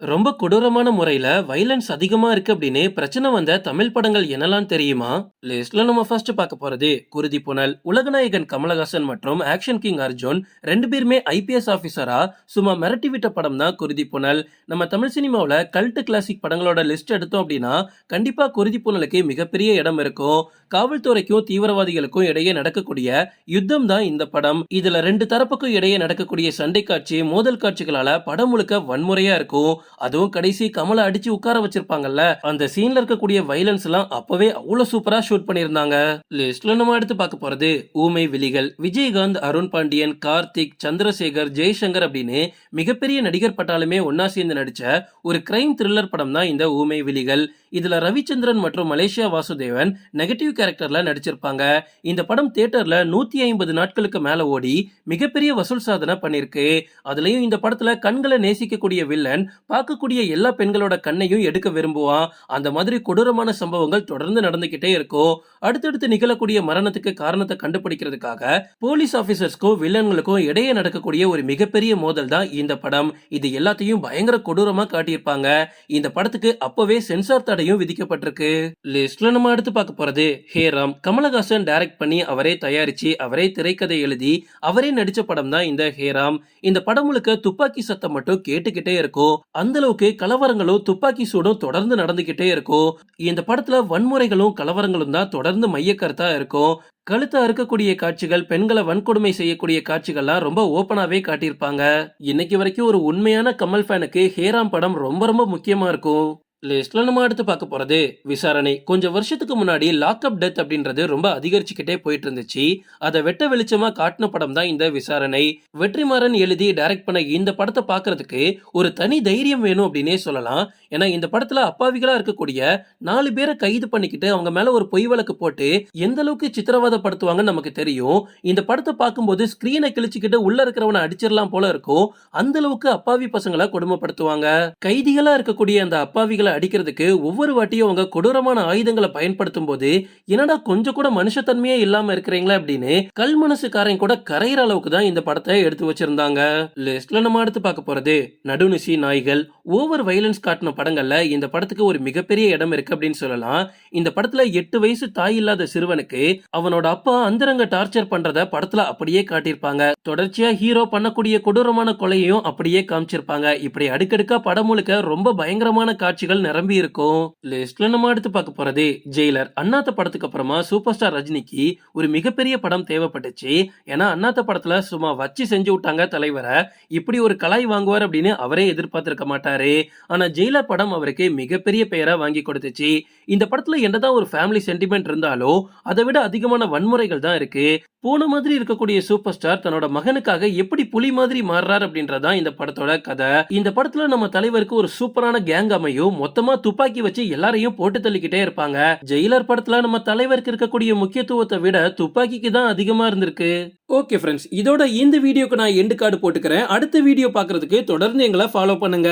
ரொம்ப கொடூரமான முறையில வைலன்ஸ் அதிகமா இருக்கு அப்படின்னு பிரச்சனை வந்த தமிழ் படங்கள் என்னலாம் தெரியுமா? லிஸ்ட்ல நம்ம ஃபர்ஸ்ட் பார்க்க போறது குருதி புனல் உலகநாயகன் கமலஹாசன் மற்றும் ஆக்ஷன் கிங் அர்ஜுன். ரெண்டு பேருமே ஐபிஎஸ் ஆஃபீஸரா சும்மா மிரட்டி விட்ட படம் தான் குருதி புனல். நம்ம தமிழ் சினிமாவில் கல்ட்டு கிளாசிக் படங்களோட லிஸ்ட் எடுத்தோம் அப்படின்னா கண்டிப்பா குருதி புனலுக்கு மிகப்பெரிய இடம் இருக்கும். காவல்துறைக்கும் தீவிரவாதிகளுக்கும் இடையே நடக்கக்கூடிய யுத்தம் தான் இந்த படம். இதுல ரெண்டு தரப்புக்கும் இடையே நடக்கக்கூடிய சண்டை காட்சி மோதல் காட்சிகளால படம் முழுக்க வன்முறையா இருக்கும். அதுவும் கடைசி கமலை அடிச்சு உட்கார வச்சிருப்பாங்கல்ல அந்த சீன்ல இருக்கக்கூடிய வைலன்ஸ் எல்லாம் அப்பவே அவ்வளவு சூப்பரா ஷூட் பண்ணியிருந்தாங்க. லிஸ்ட்ல நம்ம எடுத்து பார்க்க போறது ஊமை விழிகள். விஜயகாந்த் அருண் பாண்டியன் கார்த்திக் சந்திரசேகர் ஜெய்சங்கர் அப்படின்னு மிகப்பெரிய நடிகர் பட்டாலுமே ஒன்னா சேர்ந்து நடிச்ச ஒரு கிரைம் த்ரில்லர் படம் தான் இந்த ஊமை விழிகள். இதுல ரவிச்சந்திரன் மற்றும் மலேசியா வாசுதேவன் நெகட்டிவ் கேரக்டர்ல நடிச்சிருப்பாங்க. இந்த படம் தியேட்டர்ல நூத்தி ஐம்பது நாட்களுக்கு மேல ஓடி மிகப்பெரிய வசூல் சாதனை பண்ணிருக்கு அதுலயும் இந்த படத்துல கண்களை நேசிக்கக்கூடிய வில்லன் பார்க்கக்கூடிய எல்லா பெண்களோட கண்ணையும் எடுக்க விரும்புவான். அந்த மாதிரி கொடூரமான சம்பவங்கள் தொடர்ந்து நடந்துகிட்டே இருக்கும். அடுத்தடுத்து நிகழக்கூடிய மரணத்துக்கு காரணத்தை கண்டுபிடிக்கிறதுக்காக போலீஸ் ஆபீசர்ஸ்க்கும் வில்லன்களுக்கும் இடையே நடக்கக்கூடிய ஒரு மிகப்பெரிய மோதல் தான் இந்த படம். இது எல்லாத்தையும் பயங்கர கொடூரமா காட்டியிருப்பாங்க. இந்த படத்துக்கு அப்பவே சென்சார் தடையும் விதிக்கப்பட்டிருக்கு. லிஸ்ட்ல நம்ம அடுத்து பார்க்க போறது ஹேராம் கமலஹாசன் டைரக்ட் பண்ணி அவரே தயாரிச்சு அவரே திரைக்கதை எழுதி அவரே நடிச்ச படம் தான் இந்த ஹேராம் இந்த படம் முழுக்க துப்பாக்கி சத்தம் மட்டும் கேட்டுக்கிட்டே இருக்கும். அந்த அளவுக்கு கலவரங்களும் துப்பாக்கி சூடும் தொடர்ந்து நடந்துகிட்டே இருக்கும். இந்த படத்துல வன்முறைகளும் கலவரங்களும் தான் தொடர்ந்து மையக்கருத்தா இருக்கும். கழுத்தா அறுக்கக்கூடிய காட்சிகள் பெண்களை வன்கொடுமை செய்யக்கூடிய காட்சிகள்லாம் ரொம்ப ஓப்பனாவே காட்டியிருப்பாங்க. இன்னைக்கு வரைக்கும் ஒரு உண்மையான கமல் ஃபேனுக்கு ஹேராம் படம் ரொம்ப ரொம்ப முக்கியமா இருக்கும். லிஸ்ட்ல நம்ம அடுத்து பார்க்க போறது விசாரணை. கொஞ்சம் வருஷத்துக்கு முன்னாடி லாக்அப் டெத் அப்படின்றது ரொம்ப அதிகரிச்சுக்கிட்டே போயிட்டு இருந்துச்சு அதை வெட்ட வெளிச்சமா காட்டின படம் தான் இந்த விசாரணை. வெற்றிமாறன் எழுதி டைரக்ட் பண்ண இந்த படத்தை பாக்குறதுக்கு ஒரு தனி தைரியம் வேணும் அப்படின்னே சொல்லலாம். ஏன்னா இந்த படத்துல அப்பாவிகளா இருக்கக்கூடிய நாலு பேரை கைது பண்ணிக்கிட்டு அவங்க மேல ஒரு பொய் வழக்கு போட்டு எந்த அளவுக்கு சித்திரவதைப்படுத்துவாங்கன்னு நமக்கு தெரியும். இந்த படத்தை பார்க்கும்போது ஸ்கிரீனை கிழிச்சுக்கிட்டு உள்ள இருக்கிறவனை அடிச்சிடலாம் போல இருக்கும். அந்த அளவுக்கு அப்பாவி பசங்களை கொடுமைப்படுத்துவாங்க. கைதிகளா இருக்கக்கூடிய அந்த அப்பாவிகளை அடிக்கிறதுக்கு ஒவ்வொரு வாட்டியும் அவங்க கொடூரமான ஆயுதங்களை பயன்படுத்தும் போது என்னடா கொஞ்சம் கூட மனுஷத்தன்மையே இல்லாம இருக்கிறீங்களா அப்படின்னு கல் மனசுக்காரன் கூட கரையிற அளவுக்கு தான் இந்த படத்தை எடுத்து வச்சிருந்தாங்க. லிஸ்ட்ல நம்ம அடுத்து பார்க்க போறது நடுநிசி நாய்கள் ஓவர் வயலன்ஸ் காட்டின படங்கள்ல இந்த படத்துக்கு ஒரு மிகப்பெரிய இடம் இருக்கு அப்படின்னு சொல்லலாம். இந்த படத்துல எட்டு வயசு தாய் இல்லாத சிறுவனுக்கு அவனோட அப்பா அந்தரங்க டார்ச்சர் பண்றத படத்துல அப்படியே காட்டியிருப்பாங்க. தொடர்ச்சியா ஹீரோ பண்ணக்கூடிய கொடூரமான கொலையையும் அப்படியே காமிச்சிருப்பாங்க. இப்படி அடுக்கடுக்கா படம் முழுக்க ரொம்ப பயங்கரமான காட்சிகள் நிரம்பி இருக்கும். லிஸ்ட்ல நம்ம அடுத்து பார்க்க போறது ஜெயிலர் அண்ணாத்த படத்துக்கு அப்புறமா சூப்பர் ஸ்டார் ரஜினிக்கு ஒரு மிகப்பெரிய படம் தேவைப்பட்டுச்சு. ஏன்னா அண்ணாத்த படத்துல சும்மா வச்சு செஞ்சு விட்டாங்க தலைவரை. இப்படி ஒரு கலாய் வாங்குவார் அப்படின்னு அவரே எதிர்பார்த்திருக்க மாட்டார். ஆனா ஜெயிலர் படம் அவருக்கு மிகப்பெரிய பெயரா வாங்கி கொடுத்துச்சு. இந்த படத்துல என்னதான் ஒரு ஃபேமிலி சென்டிமெண்ட் இருந்தாலும் அதை விட அதிகமான வன்முறைகள் தான் இருக்கு. போன மாதிரி இருக்கக்கூடிய சூப்பர் ஸ்டார் தன்னோட மகனுக்காக எப்படி புலி மாதிரி மாறுறார் அப்படின்றதான் இந்த படத்தோட கதை. இந்த படத்துல நம்ம தலைவருக்கு ஒரு சூப்பரான கேங் அமையும். மொத்தமா துப்பாக்கி வச்சு எல்லாரையும் போட்டு தள்ளிக்கிட்டே இருப்பாங்க. ஜெயிலர் படத்துல நம்ம தலைவருக்கு இருக்கக்கூடிய முக்கியத்துவத்தை விட துப்பாக்கிக்கு தான் அதிகமா இருந்திருக்கு. ஓகே ஃப்ரெண்ட்ஸ் இதோட இந்த வீடியோக்கு நான் எண்டு கார்டு போட்டுக்கிறேன். அடுத்த வீடியோ பாக்குறதுக்கு தொடர்ந்து எங்களை ஃபாலோ பண்ணுங்க.